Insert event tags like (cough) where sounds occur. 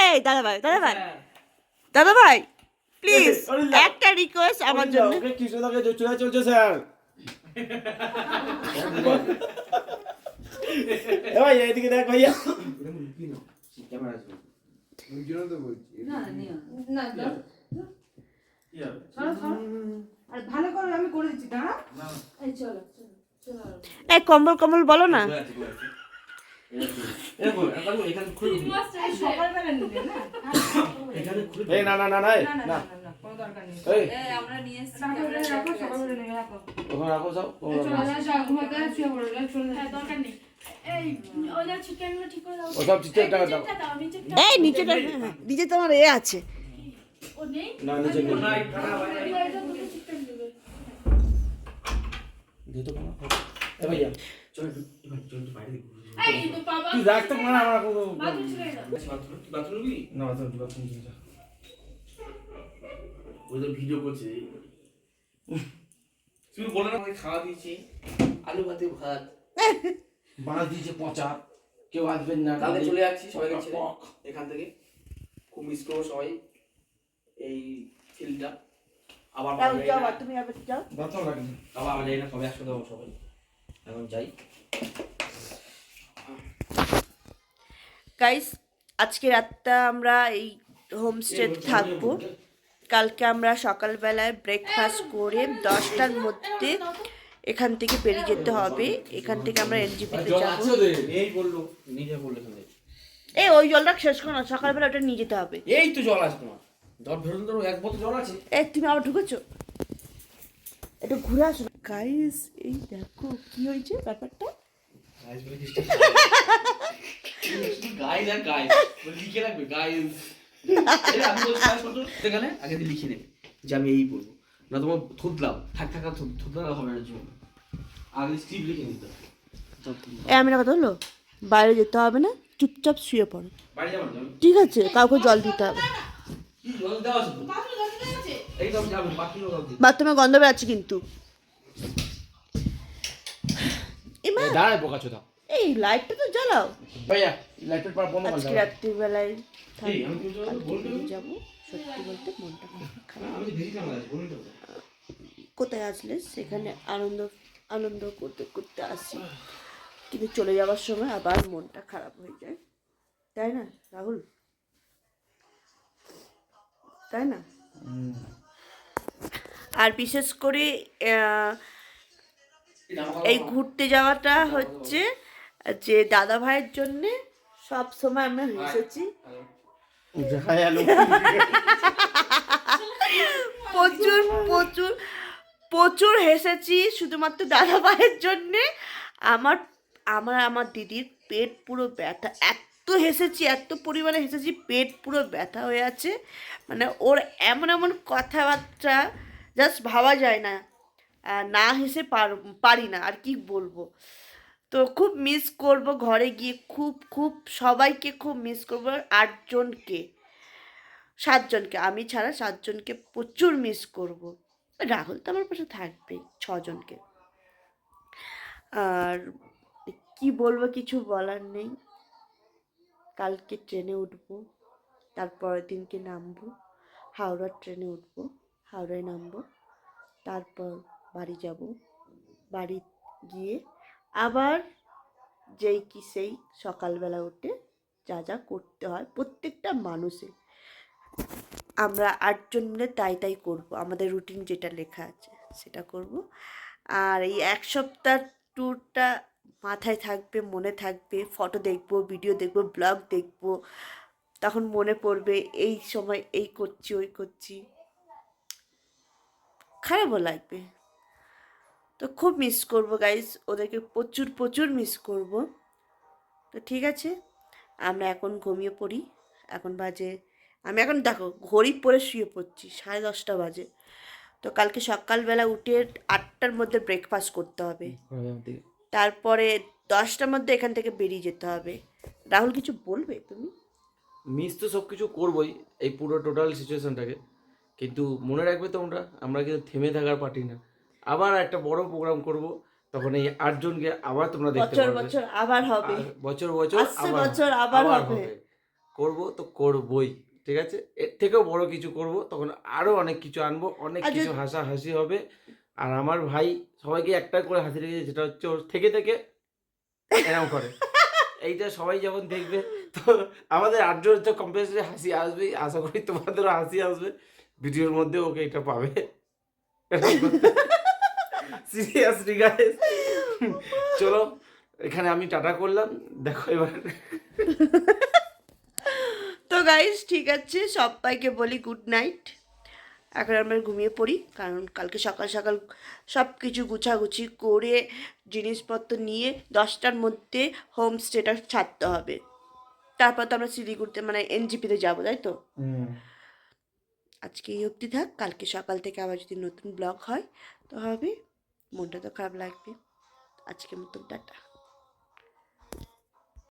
এই দাদা ভাই দাদা ভাই হ্যাঁ। দাদা ভাই প্লিজ একটা রিকোয়েস্ট আমার জন্য। ওকে কৃষ্ণদাকে চলে চলছে স্যার। ভাই এদিকে দেখ ভাইয়া। আর ভালো করে আমি করে দিচ্ছি চলো। এই কম্বল কম্বল বলো না। এই না এই, নিচে তোমার এ আছে। না নিচে ভাইয়া। চল চল বাইরে তো আমার কোনো বাথরুম বাথরুম, বাথরুম? তুমি বাথরুম চলে যা। ওই তো ভিডিও করছে। তুমি বলে না খাওয়া দিয়েছি। আলু ভাতে ভাত। বাঁশ দিয়েছে পচা। কেউ আসবেন না। কালকে চলে যাচ্ছি সবাইকে ছেড়ে। এখান থেকে। খুব মিস করব সবাই। এই ফিল্ডটা আবার আবার যাও আবার যাই না সবাই একসাথে সবাই। যাই গাইস আজকে রাতটা আমরা এই হোমস্টেতে থাকব। কালকে আমরা সকালবেলায় ব্রেকফাস্ট করে দশটার মধ্যে এখান থেকে বেরিয়ে যেতে হবে। এখান থেকে আমরা এনজিপিতে যাব। এই ওই জলটা শেষ করো না সকালবেলা ওটা নিয়ে যেতে হবে। এই তো জল আছে তোমার। জল ধরো এক বোতল জল আছে। এই তুমি আবার ঢুকেছো? একটু ঘুরে আসো। গাইস এই দেখো কি হয়েছে ব্যাপারটা? লিখে আগে নেবে যে আমি এই বলব। না তোমার থুতলাম থাক থাক হবে না জীবন। আগে স্ক্রিপ্ট লিখে নিতে হবে। আমি না কথা হলো বাইরে যেতে হবে না চুপচাপ শুয়ে পড়ো? ঠিক আছে কাউকে জল দিতে হবে। জল দেওয়া বাথরুমে গন্ধ বেড়াচ্ছে কিন্তু। দাঁড়ায় বোকা চোদা। এই লাইটটা তো জ্বালাও। ভাইয়া লাইটের পার বন্ধ আজকে রাত্রিবেলায় যাব। সত্যি বলতে মনটা কোথায় আসলে? সেখানে আনন্দ আনন্দ করতে করতে আসি। কিন্তু চলে যাওয়ার সময় আবার মনটা খারাপ হয়ে যায়। তাই না রাহুল? তাই না? আর বিশেষ করে এই ঘুরতে যাওয়াটা হচ্ছে যে দাদা ভাইয়ের জন্যে সব সময় আমরা হেসেছি। প্রচুর প্রচুর প্রচুর হেসেছি শুধুমাত্র দাদা ভাইয়ের জন্যে। আমার আমার আমার দিদির পেট পুরো ব্যথা, এত হেসেছি, এত পরিমাণে হেসেছি, পেট পুরো ব্যথা হয়ে আছে। মানে ওর এমন এমন কথাবার্তা জাস্ট ভাবা যায় না না হেসে পার না, আর কি বলব? তো খুব মিস করব ঘরে গিয়ে, খুব খুব সবাইকে খুব মিস করব, আটজনকে, সাতজনকে, আমি ছাড়া সাতজনকে প্রচুর মিস করব। রাহুল তো আমার পাশে থাকবেই ছজনকে। আর কি বলব কিছু বলার নেই। কালকে ট্রেনে উঠবো, তারপরের দিনকে নামবো, হাওড়ার ট্রেনে উঠবো। হাওড়ায় নামবো। তারপর বাড়ি যাব। বাড়ি গিয়ে আবার যেই কি সেই সকালবেলা উঠে যা যা করতে হয় প্রত্যেকটা মানুষের আমরা আটজন মিলে তাই তাই করব। আমাদের রুটিন যেটা লেখা আছে সেটা করব। আর এই এক সপ্তাহ ট্যুরটা মাথায় থাকবে, মনে থাকবে ফটো দেখব ভিডিও দেখব ব্লগ দেখব। তখন মনে পড়বে, এই সময় এই করছি, ওই করছি। খারাপও লাগবে। তো খুব মিস করব গাইস ওদেরকে প্রচুর প্রচুর মিস করব। তো ঠিক আছে আমরা এখন ঘুমিয়ে পড়ি। এখন বাজে আমি এখন দেখো ঘড়ি পরে শুয়ে পড়ছি সাড়ে দশটা বাজে। তো কালকে সকালবেলা উঠে আটটার মধ্যে ব্রেকফাস্ট করতে হবে। তারপরে দশটার মধ্যে এখান থেকে বেরিয়ে যেতে হবে। রাহুল কিছু বলবে তুমি? মিস তো সব কিছু করবোই এই পুরো টোটাল সিচুয়েশনটাকে কিন্তু মনে রাখবে তোমরা আমরা কিন্তু থেমে থাকার পার্টি না। আবার একটা বড় প্রোগ্রাম করব তখন এই আটজনকে আবার তোমরা দেখতে বছর পাবে বছর আবার হবে। বছর বছর বছর আবার হবে। করব তো করবই ঠিক আছে? এর থেকেও বড় কিছু করব তখন আরও অনেক কিছু আনব অনেক কিছু হাসা হাসি হবে। আর আমার ভাই সবাইকে একটা করে হাসি রেখেছে যেটা হচ্ছে ওর থেকে থেকে এরকম করে। (laughs) এইটা সবাই যখন দেখবে তো আমাদের আটজন তো কম্পালসারি হাসি আসবেই। আশা করি তোমাদেরও হাসি আসবে। ভিডিওর মধ্যে ওকে এটা পাবে। সিরিয়াসলি গাইস চলো এখানে আমি টাটা করলাম। দেখো এবার। তো গাইস ঠিক আছে সবাইকে বলি গুড নাইট এখন আমরা ঘুমিয়ে পড়ি কারণ কালকে সকাল সকাল সব কিছু গুছাগুছি করে জিনিসপত্র নিয়ে দশটার মধ্যে হোম হোমস্টেটা ছাড়তে হবে। তারপর তো আমরা শিলিগুড়িতে মানে এনজিপিতে যাব তাই তো? আজকে এই অবধি থাক। কালকে সকাল থেকে আবার যদি নতুন ব্লগ হয়, তো হবে। মনটা তো খারাপ লাগবে। আজকের মতন, টাটা।